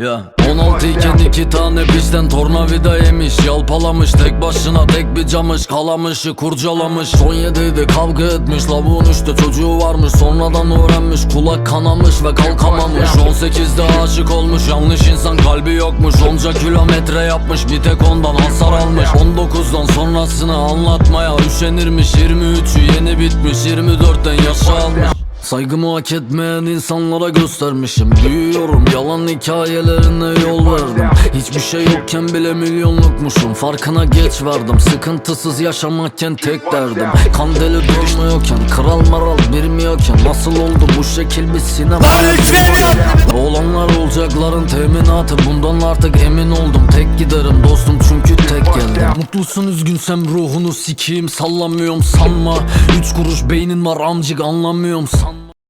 Ya. 16 iken iki tane bizden tornavida yemiş. Yalpalamış tek başına tek bir camış. Kalamışı kurcalamış. 17'de kavga etmiş. Lavuğun üstte çocuğu varmış. Sonradan öğrenmiş kulak kanamış ve kalkamamış. 18'de aşık olmuş yanlış insan kalbi yokmuş. Onca kilometre yapmış bir tek ondan hasar almış. 19'dan sonrasını anlatmaya üşenirmiş. 23'ü yeni bitmiş 24'ten yaşa almış Saygımı hak etmeyen insanlara göstermişim. Büyüyorum yalan hikayelerine yol verdim. Hiçbir şey yokken bile milyonlukmuşum. Farkına geç vardım Sıkıntısız yaşamakken tek derdim. Kandeli durmuyorken Kral maral bilmiyorken Nasıl oldu bu şekil bir sinema? Olanlar olacakların teminatı. Bundan artık emin oldum. Tek giderim dostum çünkü tek geldim. Mutlusun üzgünsem ruhunu sikeyim. Sallamıyorum sanma. Üç kuruş beynin var amcık anlamıyorum sanma